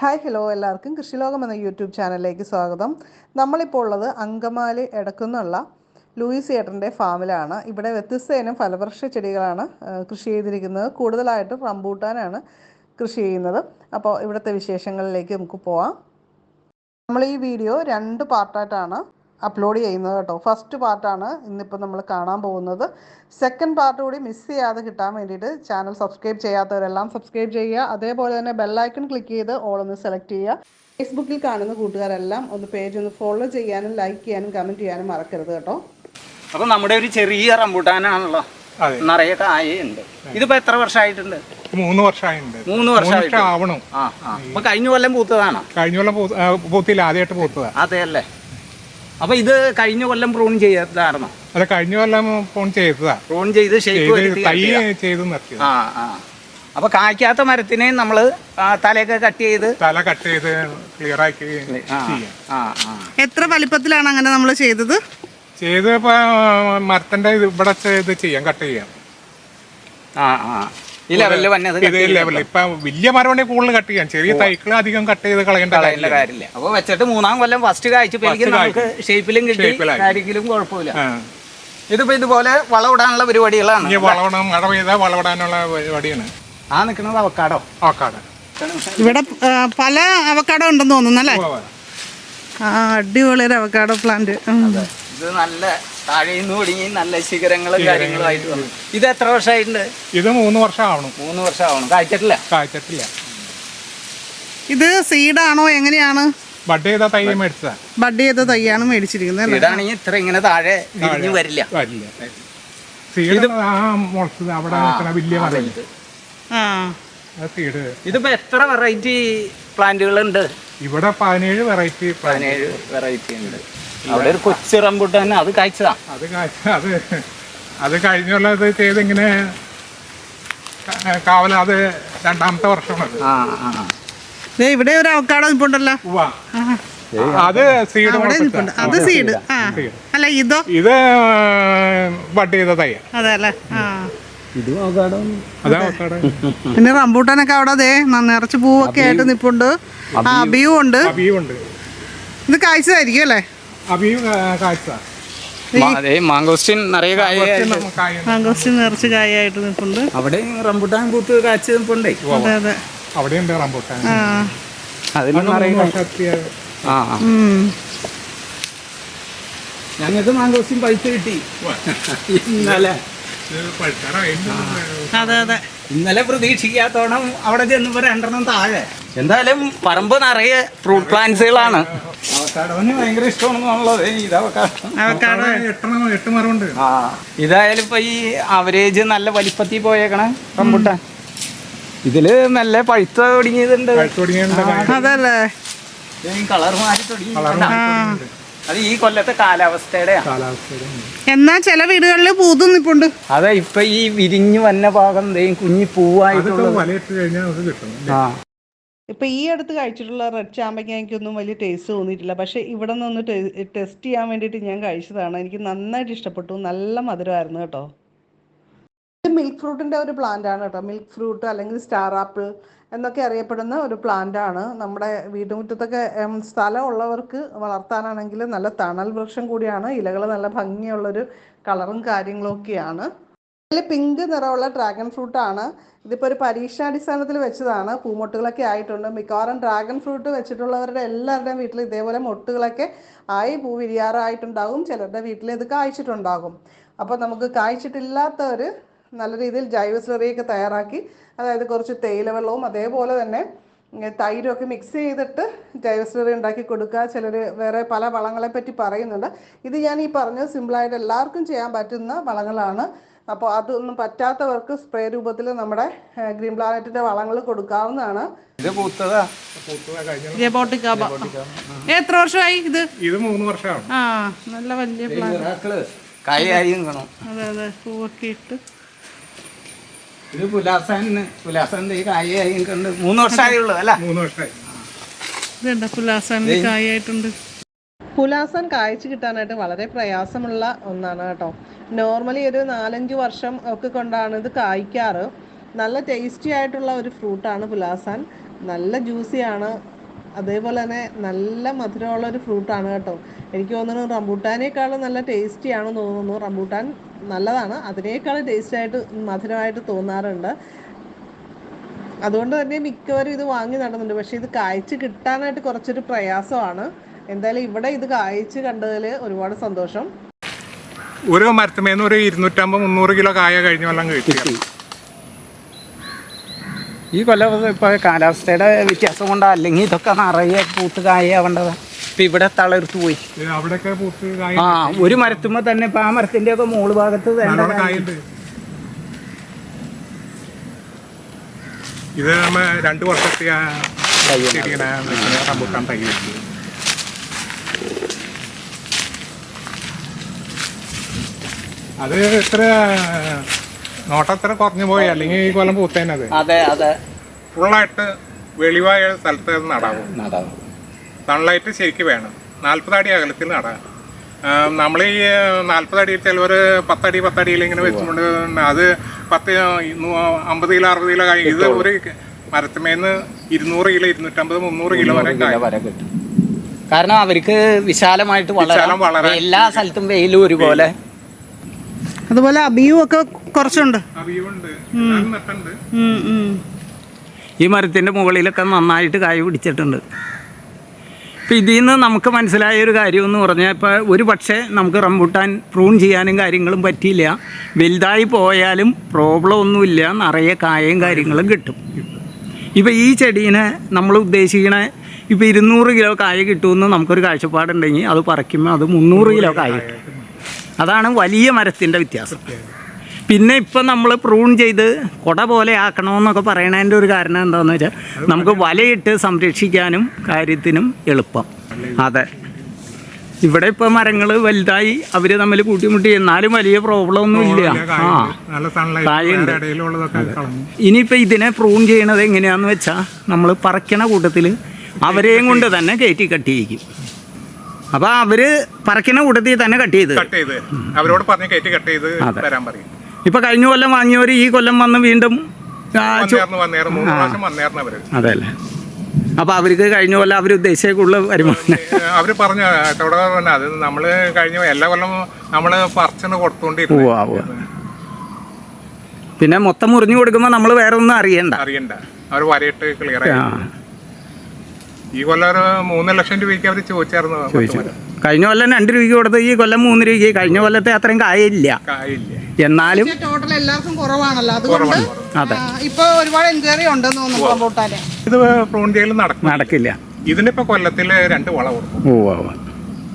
Hi hello എല്ലാവർക്കും. കൃഷിലോകം എന്ന YouTube ചാനലിലേക്ക് സ്വാഗതം. നമ്മളിപ്പോൾ ഉള്ളത് അങ്കമാലി എടക്കുന്നുള്ള ലൂയിസ് ഏട്ടന്റെ ഫാമിലാണ്. ഇവിടെ വ്യത്യസ്ത ഇനം ഫലവൃക്ഷ ചെടികളാണ് കൃഷി ചെയ്തിരിക്കുന്നത്. കൂടുതലായിട്ടും റംബൂട്ടാനാണ് കൃഷി ചെയ്യുന്നത്. അപ്പോൾ ഇവിടുത്തെ വിശേഷങ്ങളിലേക്ക് നമുക്ക് പോവാം. നമ്മൾ ഈ വീഡിയോ രണ്ട് പാർട്ടായിട്ടാണ് അപ്ലോഡ് ചെയ്യുന്നത് കേട്ടോ. ഫസ്റ്റ് പാർട്ടാണ് ഇന്നിപ്പോൾ നമ്മൾ കാണാൻ പോകുന്നത്. സെക്കൻഡ് പാർട്ട് കൂടി മിസ് ചെയ്യാതെ കിട്ടാൻ വേണ്ടിയിട്ട് ചാനൽ സബ്സ്ക്രൈബ് ചെയ്യാത്തവരെല്ലാം സബ്സ്ക്രൈബ് ചെയ്യുക. അതേപോലെ തന്നെ ബെല്ലൈക്കൺ ക്ലിക്ക് ചെയ്ത് ഓളൊന്ന് ഒന്ന് സെലക്ട് ചെയ്യുക. ഫേസ്ബുക്കിൽ കാണുന്ന കൂട്ടുകാരെല്ലാം ഒന്ന് പേജ് ഒന്ന് ഫോളോ ചെയ്യാനും ലൈക്ക് ചെയ്യാനും കമന്റ് ചെയ്യാനും മറക്കരുത് കേട്ടോ. അപ്പോൾ നമ്മുടെ ഒരു ചെറിയ റംബൂട്ടാനാണല്ലോ. അതെ. നിറയെ കായുണ്ട് ഇതിപ്പോ എത്ര വർഷമായിട്ടുണ്ട്? മൂന്ന് വർഷമായിട്ടുണ്ട്. മൂന്ന് വർഷമായിട്ട്. വർഷം ആവണം ആ ആ. അപ്പൊ കഴിഞ്ഞ കൊല്ലം പൂത്തതാണോ? കഴിഞ്ഞ കൊല്ലം പൂത്തില്ല. ആദ്യമായിട്ട് പൂത്തതാ. അതെ അല്ലേ? അപ്പൊ ഇത് കഴിഞ്ഞ കൊല്ലം പ്രൂൺ ചെയ്തതായിരുന്നോ. അല്ല കഴിഞ്ഞ കൊല്ലം ഫോൺ ചെയ്തതാ. പ്രൂൺ ചെയ്ത് ആ ആ. അപ്പൊ കായ്ക്കാത്ത മരത്തിനെ നമ്മൾ ആ, തലയൊക്കെ കട്ട് ചെയ്ത് തല കട്ട് ചെയ്ത് ക്ലിയർ ആക്കി ആ ആ ആ. എത്ര വലിപ്പത്തിലാണ് അങ്ങനെ നമ്മൾ ചെയ്തത്? ചെയ്ത് മരത്തിന്റെ ഇത് ഇവിടെ ചെയ്ത് ചെയ്യാം കട്ട് ചെയ്യാം. ആ ആ. ഈ ലെവലിൽ വന്നത് ഇത് ലെവലിൽ ഇപ്പൊ വലിയ മരം ഉണ്ടെങ്കിൽ കൂടുതൽ കട്ട് ചെയ്യാം ചെറിയ തൈക്കൾ അധികം കട്ട് ചെയ്ത് കളയേണ്ട കളയേണ്ട കാര്യമില്ല. കാര്യമില്ല. അപ്പൊ വെച്ചിട്ട് മൂന്നാം കൊല്ലം ഫസ്റ്റ് കായ്ച്ചപ്പോഴേക്കും First നമുക്ക് ഷേപ്പിലും കിട്ടി ഷേപ്പിലായി. കാര്യത്തിലും കുഴപ്പമില്ല. ഇതിപ്പോ ഇതുപോലെ വളവിടാനുള്ള പരിപാടികളാണ്. ഇനി വളവണം മഴ പെയ്താൽ വളവിടാനുള്ള പരിപാടിയാണ്. ആ നിൽക്കുന്നത് അവക്കാടോ. ഓക്കാട് ഇവിടെ ആ, പല അവക്കാടോ ഉണ്ടെന്ന് തോന്നുന്നു അല്ലേ? ആ അടിപൊളി ഒരു അവക്കാടോ പ്ലാന്റ് ഇത് നല്ല താഴേന്ന് ഒടുങ്ങി നല്ല ശിഖരങ്ങളും കാര്യങ്ങളും ആയിട്ട് വന്നു. ഇത് എത്ര വർഷമായിട്ടുണ്ട്? ഇത് മൂന്ന് വർഷം ആവണം മൂന്ന് വർഷം ആവണം കായ്ച്ചിട്ടില്ല? കായ്ച്ചിട്ടില്ല. ഇത് സീഡാണോ? എങ്ങനെയാണ്? ബഡ് ചെയ്ത തൈ മേടിച്ചതാ. ബഡ് ചെയ്ത തൈയാണ് മേടിച്ചിരിക്കുന്നത് ഇതാണെങ്കിൽ ഇത്ര ഇങ്ങനെ താഴെ വിരിഞ്ഞു വരില്ല. വരില്ല. സീഡ് ആ മുളച്ചത് അവിടെ വലിയ മരം. ആ. സീഡ്. ഇതിപ്പോ എത്ര വെറൈറ്റി പ്ലാന്റുകൾ ഉണ്ട് ഇവിടെ പതിനേഴ് വെറൈറ്റി പതിനേഴ് വെറൈറ്റി ഉണ്ട്. അവിടെ ഒരു കൊച്ചു റംബുട്ടാൻ അത് കായ്ച്ചതാ. അത് അത് അത് കഴിഞ്ഞുള്ള ഇത് ചെയ്ത് ഇങ്ങനെ കാവല അത് രണ്ടാമത്തെ വർഷമാണ് ആ ആ. ഇവിടെ ഒരു അവക്കാടോ ഉവ്വ. അത് സീഡ് അത് സീഡ് അല്ല ഇതോ? ഇത് ബഡ് ചെയ്ത തൈ അതെ അല്ലേ? ആ. ഇത് നോക്കാടോ അതാ അവക്കാട്. പിന്നെ റംബൂട്ടാനൊക്കെ അവിടെ അതെ നിറച്ച് പൂവൊക്കെ ആയിട്ട് നിപ്പുണ്ട്. ആ അബിയും. ഉണ്ട് അബിയും ഉണ്ട് ഇത് കാഴ്ചതായിരിക്കും അല്ലേ? കാഴ്ച. അതെ മാങ്കോസ്റ്റിൻ നിറയെ കായ മാങ്കോസ്റ്റി നിറച്ച് കായായിട്ട് നിൽപ്പുണ്ട്. അവിടെ റംബൂട്ടാൻ നിൽപ്പുണ്ടേ? അതെ അതെ. അവിടെ ഉണ്ട് റംബൂട്ടാൻ നിറയെ ആ. ഞങ്ങൾക്ക് മാങ്കോസ്റ്റിൻ പഴുത്ത് കിട്ടി. ഇന്നലെ. അതെ അതെ. ഇന്നലെ പ്രതീക്ഷിക്കാത്തോണം അവിടെ ചെന്നപ്പോ രണ്ടെണ്ണം താഴെ. എന്തായാലും പറമ്പ് നിറയെ ഫ്രൂട്ട് പ്ലാന്റ്സുകളാണ്. അവക്കാടോന് ഭയങ്കര ഇഷ്ടമാണെന്നുള്ളത് ഇത് അവക്കാടോ അവക്കാടോ അവിടെ എട്ടെണ്ണം എട്ട് മരമുണ്ട്. ആ ഇതായാലും ഇപ്പൊ ഈ അവരേജ് നല്ല വലിപ്പത്തിൽ പോയേക്കണ റംബുട്ടാൻ. ഇതിൽ നല്ല പഴുത്ത തുടങ്ങിയതുണ്ട് അതല്ലേ? കളർ മാറി തുടങ്ങി. അത്. ഈ കൊല്ലത്തെ കാലാവസ്ഥയുടെയാ. കാലാവസ്ഥയുടെ. എന്നാ ചില വീടുകളിൽ പൂത്തും നിപ്പുണ്ട്. അതെ ഇപ്പൊ ഈ വിരിഞ്ഞു വന്ന ഭാഗം ദേ കുഞ്ഞി പൂവായിട്ട് അതിപ്പോ വലയിട്ട് കഴിഞ്ഞാൽ അത് കിട്ടും. ആ. ഇപ്പൊ ഈ അടുത്ത് കഴിച്ചിട്ടുള്ള റെഡ് ചാമ്പയ്ക്ക എനിക്കൊന്നും വലിയ ടേസ്റ്റ് തോന്നിയിട്ടില്ല. പക്ഷെ ഇവിടെ നിന്ന് ടെസ്റ്റ് ചെയ്യാൻ വേണ്ടിയിട്ട് ഞാൻ കഴിച്ചതാണ്. എനിക്ക് നന്നായിട്ട് ഇഷ്ടപ്പെട്ടു. നല്ല മധുരമായിരുന്നു കേട്ടോ. ഇത് മിൽക്ക് ഫ്രൂട്ടിന്റെ ഒരു പ്ലാന്റ് ആണ് കേട്ടോ. മിൽക്ക് ഫ്രൂട്ട് അല്ലെങ്കിൽ സ്റ്റാർ ആപ്പിൾ എന്നൊക്കെ അറിയപ്പെടുന്ന ഒരു പ്ലാന്റ് ആണ്. നമ്മുടെ വീട്ടുമുറ്റത്തൊക്കെ സ്ഥലം ഉള്ളവർക്ക് വളർത്താനാണെങ്കിൽ നല്ല തണൽ വൃക്ഷം കൂടിയാണ്. ഇലകൾ നല്ല ഭംഗിയുള്ളൊരു കളറും കാര്യങ്ങളും ഒക്കെയാണ് ഇതിൽ പിങ്ക് നിറമുള്ള ഡ്രാഗൺ ഫ്രൂട്ട് ആണ്. ഇതിപ്പോൾ ഒരു പരീക്ഷാടിസ്ഥാനത്തിൽ വെച്ചതാണ്. പൂമൊട്ടുകളൊക്കെ ആയിട്ടുണ്ട്. മിക്കവാറും ഡ്രാഗൺ ഫ്രൂട്ട് വെച്ചിട്ടുള്ളവരുടെ എല്ലാവരുടെയും വീട്ടിൽ ഇതേപോലെ മൊട്ടുകളൊക്കെ ആയി പൂ വിരിയാറായിട്ടുണ്ടാകും. ചിലരുടെ വീട്ടിൽ ഇത് കായ്ച്ചിട്ടുണ്ടാകും. അപ്പോൾ നമുക്ക് കായ്ച്ചിട്ടില്ലാത്തവർ നല്ല രീതിയിൽ ജൈവ സ്ലറിയൊക്കെ തയ്യാറാക്കി അതായത് കുറച്ച് തേയില വെള്ളവും അതേപോലെ തന്നെ തൈരൊക്കെ മിക്സ് ചെയ്തിട്ട് ജൈവ സ്ലറി ഉണ്ടാക്കി കൊടുക്കുക. ചിലർ വേറെ പല വളങ്ങളെ പറ്റി പറയുന്നുണ്ട്. ഇത് ഞാൻ ഈ പറഞ്ഞത് സിമ്പിളായിട്ട് എല്ലാവർക്കും ചെയ്യാൻ പറ്റുന്ന വളങ്ങളാണ്. അപ്പോൾ അതൊന്നും പറ്റാത്തവർക്ക് സ്പ്രേ രൂപത്തിൽ നമ്മുടെ ഗ്രീൻ പ്ലാനറ്റിന്റെ വളങ്ങൾ കൊടുക്കാവുന്നതാണ്. ഇത് പൂത്തതാ. എത്ര വർഷമായി ഇത്? ഇത് മൂന്ന് വർഷമാണ്. ആ നല്ല വലിയ അതെ അതെ പൂവൊക്കെ ഇട്ട്. ഇത് പുലാസാൻ പുലാസാൻ ഈ മൂന്ന് വർഷമായുള്ളൂ അല്ല? മൂന്ന് വർഷമായി. ഇതുണ്ട് പുലാസാനിൽ കായായിട്ടുണ്ട് പുലാസൻ കായ്ച്ചു കിട്ടാനായിട്ട് വളരെ പ്രയാസമുള്ള ഒന്നാണ് കേട്ടോ. നോർമലി ഒരു നാലഞ്ച് വർഷം ഒക്കെ കൊണ്ടാണ് ഇത് കായ്ക്കാറ്. നല്ല ടേസ്റ്റി ആയിട്ടുള്ള ഒരു ഫ്രൂട്ടാണ് പുലാസാൻ നല്ല ജ്യൂസിയാണ് അതേപോലെ തന്നെ നല്ല മധുരമുള്ള ഒരു ഫ്രൂട്ടാണ് കേട്ടോ. എനിക്ക് തോന്നുന്നു റംബൂട്ടാനേക്കാളും നല്ല ടേസ്റ്റിയാണെന്ന് തോന്നുന്നു. റംബൂട്ടാൻ നല്ലതാണ്. അതിനേക്കാളും ടേസ്റ്റായിട്ട് മധുരമായിട്ട് തോന്നാറുണ്ട്. അതുകൊണ്ട് തന്നെ മിക്കവരും ഇത് വാങ്ങി നടന്നുണ്ട് പക്ഷേ ഇത് കായ്ച്ച് കിട്ടാനായിട്ട് കുറച്ചൊരു പ്രയാസമാണ്. എന്തായാലും ഇവിടെ ഇത് കായ്ച്ച് കണ്ടതിൽ ഒരുപാട് സന്തോഷം. ഒരു മരത്തുമേന്ന് ഒരു ഇരുന്നൂറ്റമ്പത് മുന്നൂറ് കിലോ കായ കഴിഞ്ഞ കൊല്ലം കഴിച്ചു ഈ കൊല്ലം ഇപ്പോൾ കാലാവസ്ഥയുടെ വ്യത്യാസം കൊണ്ടാ അല്ലെങ്കിൽ ഇതൊക്കെ നിറയെ പൂത്ത് കായാവേണ്ടതാ. ഇപ്പം ഇവിടെ തളർത്ത് പോയി. അവിടെയൊക്കെ പൂത്ത് കായ ആ ഒരു മരത്തുമ്പോൾ തന്നെ ഇപ്പം ആ മരത്തിന്റെ ഒക്കെ മോൾ ഭാഗത്ത് തന്നെ കായുണ്ട് ഇത് നമ്മ രണ്ട് വർഷത്തെ റംബൂട്ടാൻ തൈ വെച്ചു അത് ഇത്ര നോട്ടത്ര കുറഞ്ഞു പോയി. അല്ലെങ്കിൽ ഈ കൊല്ലം പൂത്തേനത് അതെ. അതെ ഫുള്ളായിട്ട് വെളിവായ സ്ഥലത്ത് നടാവും. നടാം സൺലൈറ്റ് ശരിക്ക് വേണം. നാൽപ്പത് അടി അകലത്തിൽ നടാം. നമ്മൾ ഈ നാൽപ്പത് അടി ചിലവർ പത്തടി പത്തടിയിൽ ഇങ്ങനെ വെച്ചുകൊണ്ട് അത് പത്ത് അമ്പത് കിലോ അറുപത് കിലോ കായ് ഇത് ഒരു മരത്തുമേന്ന് ഇരുന്നൂറ് കിലോ ഇരുന്നൂറ്റമ്പത് മുന്നൂറ് കിലോ വരെ കായ് കിട്ടും. കാരണം അവർക്ക് വിശാലമായിട്ട് വളരാൻ എല്ലാ സ്ഥലത്തും വെയിലും ഒരുപോലെ. അതുപോലെ അബിയും ഒക്കെ കുറച്ചുണ്ട്. ഈ മരത്തിന്റെ മുകളിലൊക്കെ നന്നായിട്ട് കായ പിടിച്ചിട്ടുണ്ട്. ഇപ്പം ഇതിൽ നിന്ന് നമുക്ക് മനസ്സിലായ ഒരു കാര്യം എന്ന് പറഞ്ഞാൽ ഇപ്പോൾ ഒരു പക്ഷേ നമുക്ക് റംബൂട്ടാൻ പ്രൂൺ ചെയ്യാനും കാര്യങ്ങളും പറ്റിയില്ല. വലുതായി പോയാലും പ്രോബ്ലം ഒന്നുമില്ല. നിറയെ കായയും കാര്യങ്ങളും കിട്ടും. ഇപ്പം ഈ ചെടീനെ നമ്മൾ ഉദ്ദേശിക്കണ ഇപ്പോൾ ഇരുന്നൂറ് കിലോ കായ കിട്ടുമെന്ന് നമുക്കൊരു കാഴ്ചപ്പാടുണ്ടെങ്കിൽ അത് പറിക്കുമ്പോൾ അത് മുന്നൂറ് കിലോ കായ കിട്ടും. അതാണ് വലിയ മരത്തിന്റെ വ്യത്യാസം. പിന്നെ ഇപ്പം നമ്മൾ പ്രൂൺ ചെയ്ത് കുട പോലെ ആക്കണമെന്നൊക്കെ പറയണതിന്റെ ഒരു കാരണം എന്താണെന്ന് വെച്ചാൽ നമുക്ക് വലയിട്ട് സംരക്ഷിക്കാനും കാര്യത്തിനും എളുപ്പം. അതെ. ഇവിടെ ഇപ്പം മരങ്ങൾ വലുതായി അവർ തമ്മിൽ കൂട്ടിമുട്ടി. എന്നാലും വലിയ പ്രോബ്ലം ഒന്നും ഇല്ല. ആ. കളഞ്ഞു. ഇനിയിപ്പോൾ ഇതിനെ പ്രൂൺ ചെയ്യണത് എങ്ങനെയാണെന്ന് വെച്ചാൽ നമ്മൾ പറക്കണ കൂട്ടത്തിൽ അവരെയും കൊണ്ട് തന്നെ കയറ്റി കട്ട് ചെയ്യിക്കും അവർ പറക്കുന്ന കൂട്ടത്തിൽ തന്നെ കട്ട് ചെയ്ത്. കട്ട് ചെയ്ത്. അവരോട് പറഞ്ഞ് കയറ്റി കട്ട് ചെയ്ത് അതെ. തരാൻ പറയും. ഇപ്പൊ കഴിഞ്ഞ കൊല്ലം വാങ്ങിയവർ ഈ കൊല്ലം വന്ന് വീണ്ടും ആ, ചോ- വന്നേർന്ന് വന്നേർന്ന് മൂന്ന് പ്രാവശ്യം വന്നേർന്ന് അവർ. അതെ അല്ലേ? അപ്പൊ അവർക്ക് കഴിഞ്ഞ കൊല്ലം അവർ ഉദ്ദേശിച്ചുള്ള വരുമാനം. അവർ പറഞ്ഞു അത് നമ്മൾ കഴിഞ്ഞ എല്ലാ കൊല്ലം നമ്മൾ പറിച്ചെന്ന് കൊടുത്തോണ്ടിരുന്നു. ഉവ്വ, ഉവ്വ. പിന്നെ മൊത്തം മുറിഞ്ഞു കൊടുക്കുമ്പോൾ നമ്മൾ വേറെ ഒന്നും അറിയണ്ട. അറിയണ്ട. അവർ വരയിട്ട് ക്ലിയർ ആയി ആ. ഈ കൊല്ലം ഒരു മൂന്ന് ലക്ഷം രൂപയ്ക്ക് അവർ ചോദിച്ചായിരുന്നു ചോദിച്ചു. കഴിഞ്ഞ കൊല്ലം രണ്ട് രൂപയ്ക്ക് കൊടുത്ത് ഈ കൊല്ലം മൂന്ന് രൂപയ്ക്ക്. കഴിഞ്ഞ കൊല്ലത്തെ അത്രയും കായില്ല കായില്ല എന്നാലും ടോട്ടൽ എല്ലാവർക്കും കുറവാണല്ലോ. അതുകൊണ്ട് അതെ. ഇപ്പൊ ഒരുപാട് എൻക്വയറി ഉണ്ടെന്ന് തോന്നുന്നു റംബൂട്ടാന്. ഇത് പ്രൂൺ ചെയ്യൽ നടക്കും. നടക്കില്ല. ഇതിനിപ്പോ കൊല്ലത്തിൽ രണ്ട് വള കൊടുക്കും. ഓ ഓ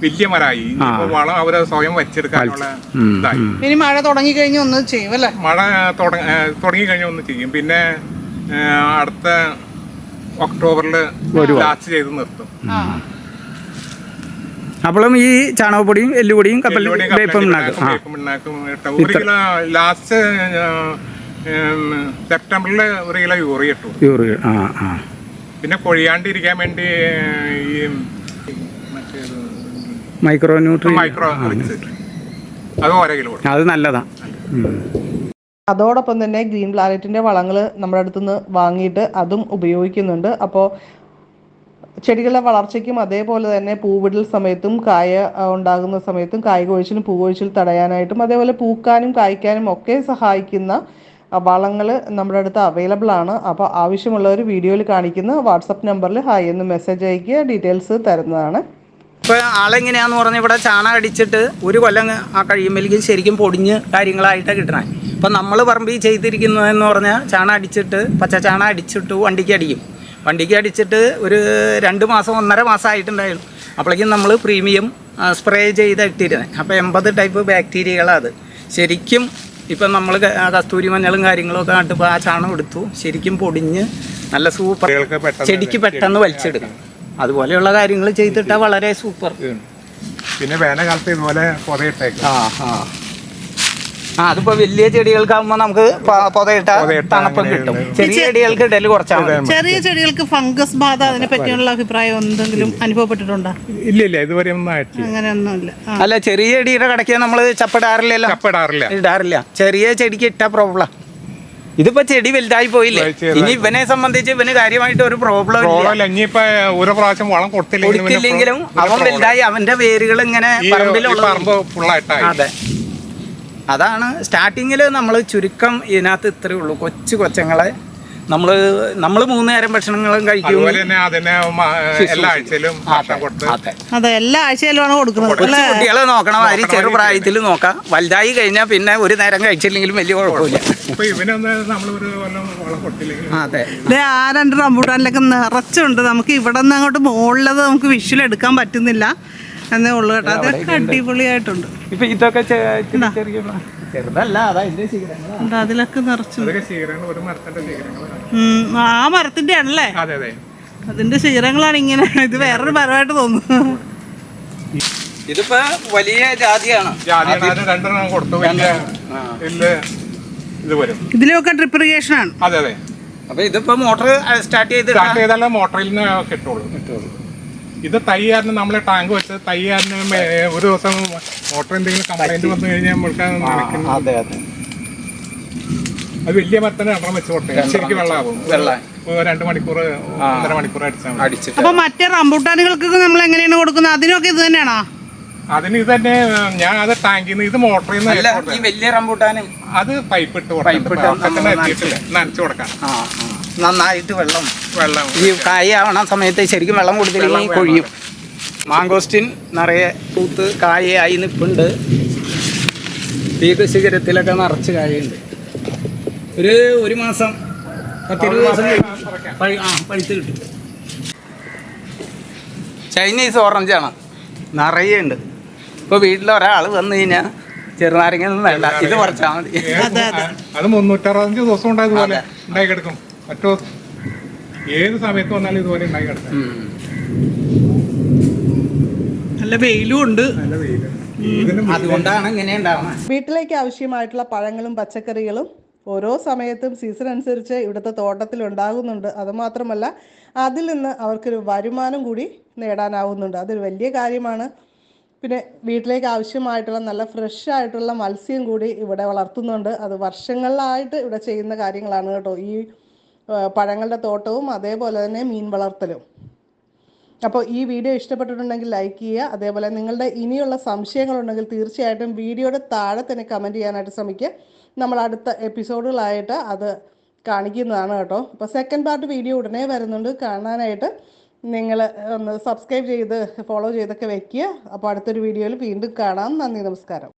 വലിയ മരമായി ഇപ്പൊ വളം അവർ സ്വയം വെച്ചെടുക്കാനുള്ള ഇതായി. ഇനി മഴ തുടങ്ങി കഴിഞ്ഞ് ഒന്ന് ചെയ്യും അല്ലേ? മഴ തുടങ്ങി കഴിഞ്ഞ ഒന്ന് ചെയ്യും. പിന്നെ അടുത്ത ഒക്ടോബറിൽ ലാസ്റ്റ് ചെയ്ത് നിർത്തും. അപ്പോഴും ഈ ചാണകപ്പൊടിയും എല്ലുപൊടിയും കപ്പൽ വേപ്പം ലാസ്റ്റ് സെപ്റ്റംബറിൽ ഒരു കിലോ യൂറിയ ഇട്ടു. യൂറിയ ആ ആ. പിന്നെ കൊഴിയാണ്ടിരിക്കാൻ വേണ്ടി ഈ മൈക്രോ ന്യൂട്രി മൈക്രോ അത് ഓരോ കിലോ അത് നല്ലതാണ്. അതോടൊപ്പം തന്നെ ഗ്രീൻ പ്ലാനറ്റിന്റെ വളങ്ങൾ നമ്മുടെ അടുത്തുനിന്ന് വാങ്ങിയിട്ട് അതും ഉപയോഗിക്കുന്നുണ്ട്. അപ്പോൾ ചെടികളുടെ വളർച്ചയ്ക്കും അതേപോലെ തന്നെ പൂവിടൽ സമയത്തും കായ ഉണ്ടാകുന്ന സമയത്തും കായ കൊഴിച്ചിലും പൂവൊഴിച്ചിൽ തടയാനായിട്ടും അതേപോലെ പൂക്കാനും കായ്ക്കാനും ഒക്കെ സഹായിക്കുന്ന വളങ്ങൾ നമ്മുടെ അടുത്ത് അവൈലബിൾ ആണ്. അപ്പോൾ ആവശ്യമുള്ളവർ വീഡിയോയിൽ കാണിക്കുന്ന വാട്സപ്പ് നമ്പറിൽ ഹായ് എന്ന് മെസ്സേജ് അയക്കുക ഡീറ്റെയിൽസ് തരുന്നതാണ്. ഇപ്പൊ ആളെങ്ങനെയാന്ന് പറഞ്ഞാൽ ഇവിടെ ചാണകം അടിച്ചിട്ട് ഒരു കൊല്ലം ആ കഴിയുമ്പോഴേക്കും ശരിക്കും പൊടിഞ്ഞ് കാര്യങ്ങളായിട്ട് കിട്ടണേ. ഇപ്പം നമ്മൾ പറമ്പിൽ ചെയ്തിരിക്കുന്നതെന്ന് പറഞ്ഞാൽ ചാണ അടിച്ചിട്ട് പച്ച ചാണ അടിച്ചിട്ട് വണ്ടിക്ക് അടിക്കും. വണ്ടിക്ക് അടിച്ചിട്ട് ഒരു രണ്ട് മാസം ഒന്നര മാസം ആയിട്ടുണ്ടായിരുന്നു. അപ്പോഴേക്കും നമ്മൾ പ്രീമിയം സ്പ്രേ ചെയ്ത് ഇട്ടിരുന്നത് അപ്പോൾ എൺപത് ടൈപ്പ് ബാക്ടീരിയകളാണ് അത്. ശരിക്കും ഇപ്പം നമ്മൾ കസ്തൂരി മഞ്ഞളും കാര്യങ്ങളൊക്കെ ഒക്കെ നട്ടിപ്പോൾ ആ ചാണകം എടുത്തു. ശരിക്കും പൊടിഞ്ഞ് നല്ല സൂപ്പർ. ചെടിക്ക് പെട്ടെന്ന് വലിച്ചെടുക്കും. അതുപോലെയുള്ള കാര്യങ്ങൾ ചെയ്തിട്ടാൽ വളരെ സൂപ്പർ. പിന്നെ വേനൽക്കാലത്ത് ഇതുപോലെ ആ ആ. ആ അതിപ്പോ വലിയ ചെടികൾക്കാകുമ്പോ നമുക്ക് പൊതയിട്ട തണുപ്പം കിട്ടും. ചെറിയ ചെടികൾക്ക് ഇടയിൽ കുറച്ചാണ്. ചെറിയ ചെടികൾക്ക് ഫംഗസ് ബാധ അതിനെ പറ്റിയുള്ള അഭിപ്രായം എന്തെങ്കിലും അനുഭവപ്പെട്ടിട്ടുണ്ടോ? ഇല്ല ഇല്ല ഇതുവരെ ഒന്നും അങ്ങനെയൊന്നുമില്ല അല്ല ചെറിയ ചെടിയുടെ കടയ്ക്ക് നമ്മൾ ചപ്പിടാറില്ലല്ലോ? ചപ്പിടാറില്ല. ഇടാറില്ല. ചെറിയ ചെടിക്ക് ഇട്ട പ്രോബ്ലം ഇതിപ്പോ ചെടി വലുതായി പോയില്ലേ? ഇനി ഇവനെ സംബന്ധിച്ച് ഇവന് കാര്യമായിട്ട് ഒരു പ്രോബ്ലം ഇല്ല. പ്രോബ്ലം ഇനിയിപ്പോ ഒരു പ്രാവശ്യം വളം കൊടുത്തില്ലെങ്കിലും അവൻ problem. വലുതായി അവന്റെ വേരുകൾ ഇങ്ങനെ പറമ്പിലുള്ള അതെ. അതാണ് സ്റ്റാർട്ടിങ്ങിൽ നമ്മൾ ചുരുക്കം ഇതിനകത്ത് ഇത്രയേ ഉള്ളൂ. കൊച്ചു കൊച്ചങ്ങളെ നമ്മൾ നമ്മൾ മൂന്ന് നേരം ഭക്ഷണങ്ങളും കഴിക്കും. അതെ. എല്ലാ ആഴ്ചയിലുമാണ് കൊടുക്കുന്നത്. കൊച്ചു കുട്ടികളെ നോക്കണം. മാതിരി ചെറുപ്രായത്തിൽ നോക്കാം. വലുതായി കഴിഞ്ഞാൽ പിന്നെ ഒരു നേരം കഴിച്ചില്ലെങ്കിലും വലിയ കുഴപ്പമില്ല. അതെ. ദേ ആ രണ്ട് റംബൂട്ടാനിലൊക്കെ നിറച്ചുണ്ട്. നമുക്ക് ഇവിടെ നിന്ന് അങ്ങോട്ട് മുകളിലത് നമുക്ക് വിഷ്വൽ എടുക്കാൻ പറ്റുന്നില്ല. എന്നേ ഉള്ളൂ കേട്ടോ. അതൊക്കെ അടിപൊളിയായിട്ടുണ്ട്. ഇപ്പൊ ഇതൊക്കെ ചെറുതല്ല അതിലൊക്കെ നിറച്ചു. അതൊക്കെ ശീലങ്ങൾ ഒരു മരത്തിന്റെ ശീലങ്ങളാണ് ആ മരത്തിന്റെ ആണല്ലേ? അതെ അതെ. അതിന്റെ ശീലങ്ങളാണ് ഇങ്ങനെ. ഇത് വേറൊരു മരമായിട്ട് തോന്നുന്നു. ഇതിപ്പോ വലിയ ജാതിയാണ്. രണ്ടെണ്ണം കൊടുത്തു. ഇതിലൊക്കെ ഡ്രിപ്പ് ഇറിഗേഷൻ ആണ്. അതെ അതെ. അപ്പൊ ഇതിപ്പോ മോട്ടർ സ്റ്റാർട്ട് ചെയ്ത് സ്റ്റാർട്ട് ചെയ്താലേ മോട്ടറിൽ നിന്ന് കിട്ടുള്ളൂ. ഇത് തയ്യാറിന് നമ്മളെ ടാങ്ക് വെച്ച് തയ്യാറിന് ഒരു ദിവസം മോട്ടർ എന്തെങ്കിലും കംപ്ലൈന്റ് വന്നു കഴിഞ്ഞാൽ നമ്മൾക്ക് അത് അതെ അതെ. വലിയ മരത്തിന് എണ്ണം വെച്ച് കൊടുത്തേ ശരിക്കും വെള്ളമാകും വെള്ളം. രണ്ട് മണിക്കൂർ ഒന്നര മണിക്കൂർ അടിച്ചാൽ മതി. അടിച്ചിട്ട്. അപ്പൊ മറ്റേ റംബൂട്ടാനുകൾക്കൊക്കെ നമ്മൾ എങ്ങനെയാണ് കൊടുക്കുന്നത്? അതിനൊക്കെ ഇത് തന്നെയാണോ? അതിന് ഇത് തന്നെ ഞാൻ അത് ടാങ്കിൽ നിന്ന് ഇത് മോട്ടറിൽ അല്ല നിന്ന് ഈ വലിയ റംബൂട്ടാനും. അത് പൈപ്പ് ഇട്ട് പൈപ്പ് ഇട്ട് നനച്ചു ആ. നന്നായിട്ട് വെള്ളം വെള്ളം ഈ കായ ആവണ സമയത്ത് ശരിക്കും വെള്ളം കൊടുത്തില്ലെങ്കിൽ കൊഴിയും. മാങ്കോസ്റ്റിൻ നിറയെ പൂത്ത് കായയായി നിൽപ്പുണ്ട് പീക്ക് ശിഖരത്തിലൊക്കെ നിറച്ച് കായുണ്ട് ഒരു ഒരു മാസം പത്തിരുപത് ദിവസം പഴുത്ത് കിട്ടും. ചൈനീസ് ഓറഞ്ചാണ് നിറയെ ഉണ്ട്. ഇപ്പോൾ വീട്ടിൽ ഒരാൾ വന്നു കഴിഞ്ഞാൽ ചെറുനാരങ്ങ വേണ്ട. ഇത് കുറച്ചാൽ മതി. അത് മുന്നൂറ്ററുപത്തഞ്ച് ദിവസം ഉണ്ടായതുപോലെ ഉണ്ടായി കിടക്കും. മറ്റോ ഏത് സമയത്ത് വന്നാലും ഇതുപോലെ ഉണ്ടായി കിടക്കും. നല്ല വെയിലും ഉണ്ട്. നല്ല വെയിലും. അതുകൊണ്ടാണ് ഇങ്ങനെ ഉണ്ടാവുന്നത് വീട്ടിലേക്ക് ആവശ്യമായിട്ടുള്ള പഴങ്ങളും പച്ചക്കറികളും ഓരോ സമയത്തും സീസൺ അനുസരിച്ച് ഇവിടുത്തെ തോട്ടത്തിൽ ഉണ്ടാകുന്നുണ്ട്. അതുമാത്രമല്ല അതിൽ നിന്ന് അവർക്കൊരു വരുമാനം കൂടി നേടാനാവുന്നുണ്ട്. അതൊരു വലിയ കാര്യമാണ്. പിന്നെ വീട്ടിലേക്ക് ആവശ്യമായിട്ടുള്ള നല്ല ഫ്രഷ് ആയിട്ടുള്ള മത്സ്യം കൂടി ഇവിടെ വളർത്തുന്നുണ്ട്. അത് വർഷങ്ങളിലായിട്ട് ഇവിടെ ചെയ്യുന്ന കാര്യങ്ങളാണ് കേട്ടോ. ഈ പഴങ്ങളുടെ തോട്ടവും അതേപോലെ തന്നെ മീൻ വളർത്തലും. അപ്പോൾ ഈ വീഡിയോ ഇഷ്ടപ്പെട്ടിട്ടുണ്ടെങ്കിൽ ലൈക്ക് ചെയ്യുക. അതേപോലെ നിങ്ങളുടെ ഇനിയുള്ള സംശയങ്ങളുണ്ടെങ്കിൽ തീർച്ചയായിട്ടും വീഡിയോയുടെ താഴെ തന്നെ കമന്റ് ചെയ്യാനായിട്ട് ശ്രമിക്കുക. നമ്മൾ അടുത്ത എപ്പിസോഡുകളായിട്ട് അത് കാണിക്കുന്നതാണ് കേട്ടോ. അപ്പോൾ സെക്കൻഡ് പാർട്ട് വീഡിയോ ഉടനെ വരുന്നുണ്ട്. കാണാനായിട്ട് നിങ്ങൾ ഒന്ന് സബ്സ്ക്രൈബ് ചെയ്ത് ഫോളോ ചെയ്തൊക്കെ വെക്കുക. അപ്പോൾ അടുത്തൊരു വീഡിയോയിൽ വീണ്ടും കാണാം. നന്ദി നമസ്കാരം.